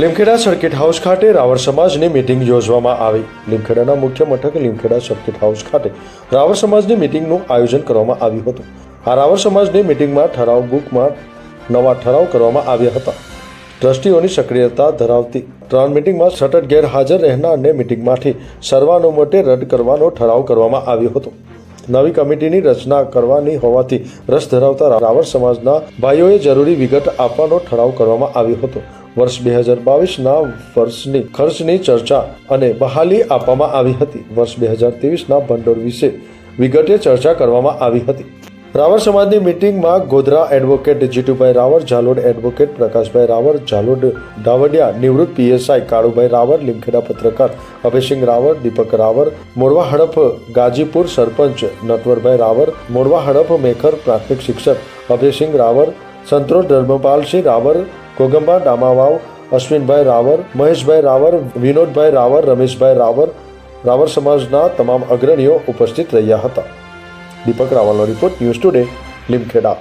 Limkheda circuit house ખાતે રાવર સમાજની meeting યોજવામાં આવી. લીમખેડાના મુખ્ય મથક લીમખેડા સર્કિટ હાઉસ ખાતે રાવર સમાજની મિટિંગનું આયોજન કરવામાં આવ્યું હતું. આ રાવર સમાજની મિટિંગમાં ઠરાવ બુકમાં નવા ઠરાવ કરવામાં આવ્યા હતા. ટ્રસ્ટીઓની સક્રિયતા ધરાવતી ત્રણ મિટિંગમાં સતત ગેરહાજર રહેનારને મિટિંગમાંથી સર્વાનુમતે રદ કરવાનો ઠરાવ કરવામાં આવ્યો હતો. નવી કમિટીની રચના કરવાની હોવાથી રસ ધરાવતા રાવર સમાજના ભાઈઓએ જરૂરી વિગત આપવાનો ઠરાવ કરવામાં આવ્યો હતો. વર્ષ બે હજાર બાવીસના વર્ષની ખર્ચની ચર્ચા અને બહાલી આપવામાં આવી હતી. વર્ષ બે હજાર ત્રેવીસના ભંડોળ વિશે વિગતે ચર્ચા કરવામાં આવી હતી. રાવર સમાજની મિટિંગમાં ગોધરા એડવોકેટ જીતુભાઈ રાવર ઝાલોડ એડવોકેટ પ્રકાશભાઈ રાવર ઝાલોડ ડાવડિયા, નિવૃત્ત પીએસઆઈ કાળુભાઈ રાવર લીમખેડા પત્રકાર અભયસિંહ રાવર દીપક રાવર મોરવા હડફ ગાજીપુર સરપંચ નટવરભાઈ રાવર મોરવા હડપ મેખર પ્રાથમિક શિક્ષક અભયસિંહ રાવર સંતોષ ધર્મપાલસિંહ રાવર કોગંબા ડામાવાવ, અશ્વિનભાઈ રાવર મહેશભાઈ રાવર વિનોદભાઈ રાવર રમેશભાઈ રાવર રાવર સમાજના તમામ અગ્રણીઓ ઉપસ્થિત રહ્યા હતા. દીપક રાવલનો રિપોર્ટ ન્યૂઝ ટુડે લીમખેડા.